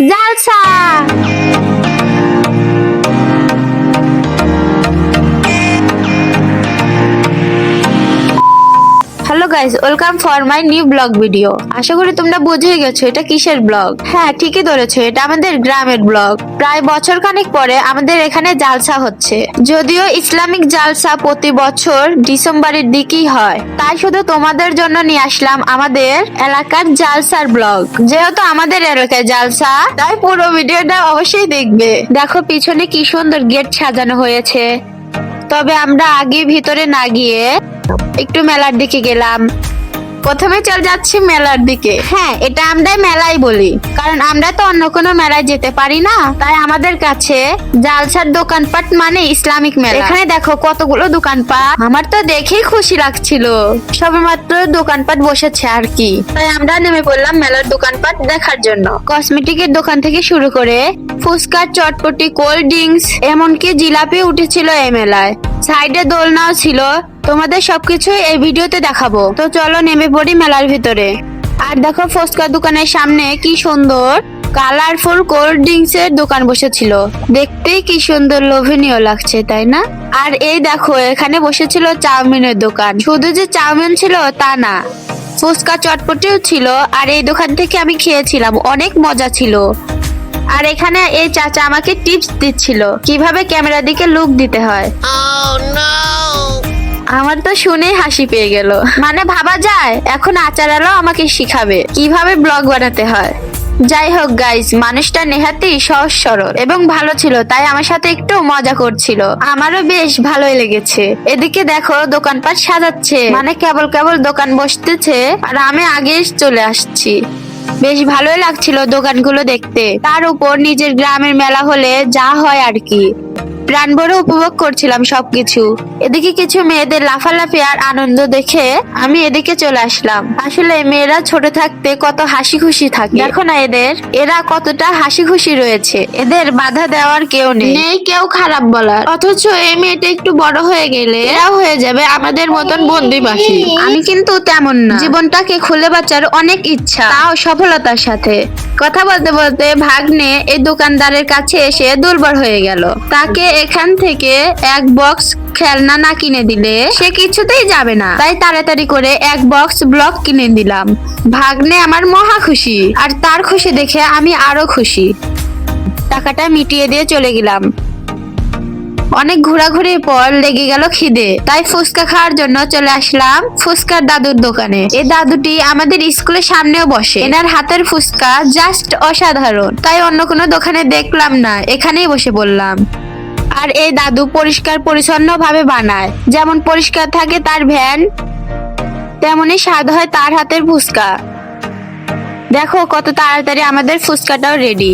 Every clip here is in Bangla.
জালসা guys welcome for my new blog video আশা করি তোমরা বুঝে গেছো, এটা কিসের ব্লগ হ্যাঁ ঠিকই ধরেছো, এটা আমাদের গ্রামের ব্লগ প্রায় বছর খানেক পরে আমাদের এখানে জালসা হচ্ছে। যদিও ইসলামিক জালসা প্রতি বছর ডিসেম্বরের দিকেই হয়। তাই শুধু তোমাদের জন্য নিয়ে আসলাম আমাদের এলাকার জালসার ব্লগ যেহেতু আমাদের এলাকায় জালসা, তাই পুরো ভিডিওটা অবশ্যই দেখবে। দেখো পিছনে কি সুন্দর গেট সাজানো হয়েছে। তবে আমরা আগে ভিতরে না গিয়ে একটু মেলার দিকে গেলাম। প্রথমে চল যাচ্ছি মেলার দিকে। হ্যাঁ এটা আমরা মেলাই বলি। কারণ আমরা তো অন্য কোনো মেলায় যেতে পারি না। তাই আমাদের কাছে জালসার দোকানপাট মানে ইসলামিক মেলা। এখানে দেখো কতগুলো দোকানপাট। আমার তো দেখেই খুশি লাগছিল। সবেমাত্র দোকানপাট বসেছে আর কি। তাই আমরা নেমে পড়লাম মেলার দোকানপাট দেখার জন্য। কসমেটিকের দোকান থেকে শুরু করে ফুচকা, চটপটি, কোল্ড ড্রিঙ্কস, এমনকি জিলাপি উঠেছিল এই মেলায়। সাইডে দোলনাও ছিল। তোমাদের সবকিছুই এই ভিডিওতে দেখাবো। তো চলো নেমে পড়ি মেলার ভিতরে। আর দেখো ফুচকা দোকানের সামনে কি সুন্দর কালারফুল কোল্ড ড্রিঙ্কস এর দোকান বসেছিল। দেখতেই কি সুন্দর লোভনীয় লাগছে, তাই না? আর এই দেখো, এখানে বসেছিল চাউমিনের দোকান। শুধু যে চাউমিন ছিল, তা না। ফুচকা চটপটিও ছিল, আর এই দোকান থেকে আমি খেয়েছিলাম, অনেক মজা ছিল। আর এখানে এই চাচা আমাকে টিপস দিচ্ছিল, কীভাবে ক্যামেরা দিকে লুক দিতে হয়। আমার তো শুনেই হাসি পেয়ে গেল। মানে ভাবা যায়, এখন আচার আলো আমাকে শিখাবে কীভাবে ব্লগ বানাতে হয়। যাই হোক গাইস মানুষটা নেহাতি সহজ সরল এবং ভালো ছিল, তাই আমার সাথে একটু মজা করছিল। আমারও বেশ ভালোই লেগেছে। এদিকে দেখো দোকানপাট সাজাচ্ছে। মানে কেবল কেবল দোকান বসতেছে আর আমি আগেই চলে আসছি। বেশ ভালোই লাগছিল দোকানগুলো দেখতে। তার উপর নিজের গ্রামের মেলা হলে যা হয় আর কি। প্রাণ ভরে উপভোগ করছিলাম সবকিছু। এদিকে কিছু মেয়েদের লাফালাফি আর আনন্দ দেখে আমি এদিকে চলে আসলাম। আসলে মেয়েরা ছোট থাকতে কত হাসি খুশি থাকে। দেখো না এদের এরা কতটা হাসি খুশি রয়েছে। এদের বাধা দেওয়ার কেউ নেই। নেই কেউ খারাপ বলার। অথচ এই মেয়েটা একটু বড় হয়ে গেলে এরাও হয়ে যাবে আমাদের মতন বন্দি পাখি আমি কিন্তু তেমন না। জীবনটাকে খুলে বাঁচার অনেক ইচ্ছা। তাও সফলতার সাথে। কথা বলতে বলতে ভাগ্নে এই দোকানদারের কাছে এসে দুর্বল হয়ে গেল। তাকে এখান থেকে এক বক্স খেলনা না কিনে দিলে সে কিছুতেই যাবে না। তাই তাড়াতাড়ি করে এক বক্স ব্লক কিনে দিলাম। ভাগ্নে আমার মহা খুশি আর তার খুশি দেখে আমি আরও খুশি। টাকাটা মিটিয়ে দিয়ে চলে গেলাম। অনেক ঘোরাঘুরির পর লেগে গেল খিদে। তাই ফুচকা খাওয়ার জন্য চলে আসলাম ফুচকার দাদুর দোকানে। এই দাদুটি আমাদের স্কুলের সামনেও বসে। এনার হাতের ফুচকা জাস্ট অসাধারণ। তাই অন্য কোনো দোকানে দেখলাম না। এখানেই বসে বললাম আর এই দাদু পরিষ্কার পরিচ্ছন্ন ভাবে বানায়। যেমন পরিষ্কার থাকে তার ভ্যান, তেমনই স্বাদ হয় তার হাতের ফুচকা। দেখো কত তাড়াতাড়ি আমাদের ফুচকাটাও রেডি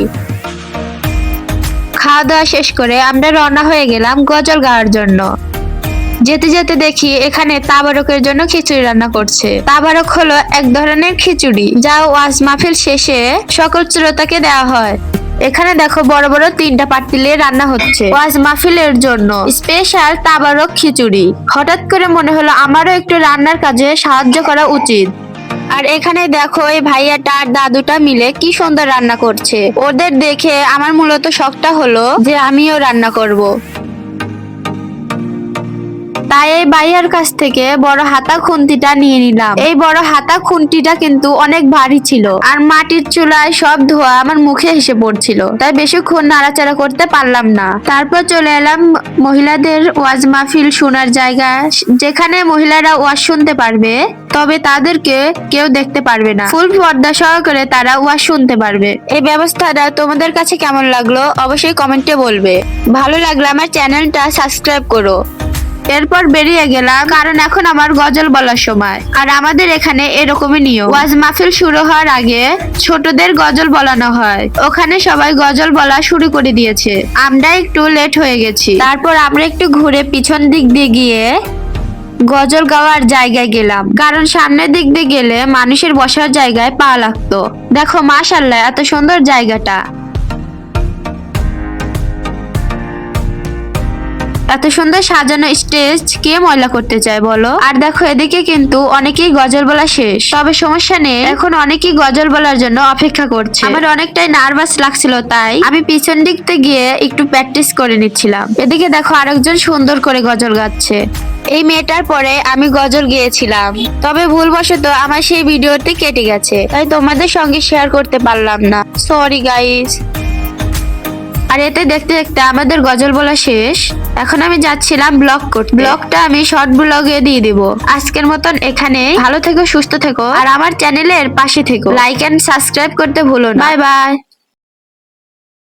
খাওয়া দাওয়া শেষ করে আমরা রওনা হয়ে গেলাম গজল গাওয়ার জন্য। যেতে যেতে দেখি এখানে তাবারকের জন্য খিচুড়ি রান্না করছে। তাবারক হলো এক ধরনের খিচুড়ি, যা ওয়াজ মাহফিল শেষে সকল শ্রোতাকে দেওয়া হয়। এখানে দেখো বড় বড় তিনটা পাতিলে রান্না হচ্ছে। ওয়াজ মাহফিলের জন্য। স্পেশাল তাবারক খিচুড়ি। হঠাৎ করে মনে হলো আমারও একটু রান্নার কাজে সাহায্য করা উচিত। আর এখানে দেখো এই ভাইয়াটা আর দাদুটা মিলে কি সুন্দর রান্না করছে। ওদের দেখে আমার মূলত শখটা হলো যে আমিও রান্না করব। তাই এই ভাইয়ার কাছ থেকে বড় হাতা খুন্তিটা নিয়ে নিলাম। এই বড় হাতা খুন্তিটা কিন্তু অনেক ভারী ছিল আর মাটির চুলায় সব ধোয়া আমার মুখে এসে পড়ছিল। তাই বেশিক্ষণ নাড়াচাড়া করতে পারলাম না। তারপর চলে এলাম মহিলাদের ওয়াজ মাহফিল শোনার জায়গা যেখানে মহিলারা ওয়াজ শুনতে পারবে, তবে তাদেরকে কেউ দেখতে পারবে না। ফুল পর্দা সহকারে তারা ওয়াজ শুনতে পারবে। এই ব্যবস্থাটা তোমাদের কাছে কেমন লাগল অবশ্যই কমেন্টে বলবে। ভালো লাগলে আমার চ্যানেলটা সাবস্ক্রাইব করো। এরপর বেরিয়ে গেলাম, কারণ এখন আমার গজল বলার সময়। আর আমাদের এখানে এরকমই নিয়ম। ওয়াজ মাহফিল শুরু হওয়ার আগে ছোটদের গজল বলানো হয়। ওখানে সবাই গজল বলা শুরু করে দিয়েছে। আমরা একটু লেট হয়ে গেছি। তারপর আমরা একটু ঘুরে পিছন দিক দিয়ে গিয়ে গজল গাওয়ার জায়গায় গেলাম। কারণ সামনের দিক দিয়ে গেলে মানুষের বসার জায়গায় পা লাগতো। দেখো মাশাল্লাহ এত সুন্দর জায়গাটা। এত সুন্দর সাজানো স্টেজ কে ময়লা করতে চায় বলো? আর দেখো এদিকে কিন্তু অনেকেই গজল বলা শেষ। তবে সমস্যা নেই, এখন অনেকেই গজল বলার জন্য অপেক্ষা করছে। আমার অনেকটাই নার্ভাস লাগছিল তাই আমি পিছন দিকতে গিয়ে একটু প্র্যাকটিস করে নিচ্ছিলাম। এদিকে দেখো আরেকজন সুন্দর করে গজল গাচ্ছে। এই মেয়েটার পরে আমি গজল গিয়েছিলাম। তবে ভুলবশত আমার সেই ভিডিওটি কেটে গেছে, তাই তোমাদের সঙ্গে শেয়ার করতে পারলাম না। সরি গাইস আর এতে দেখতে দেখতে আমাদের গজল বলা শেষ। এখন আমি যাচ্ছিলাম ব্লগ করতে। ব্লগটা আমি শর্ট ব্লগে দিয়ে দিব। আজকের মতন এখানে ভালো থেকো, সুস্থ থেকো। আর আমার চ্যানেলের পাশে থেকো। লাইক এন্ড সাবস্ক্রাইব করতে ভুলো না। Bye bye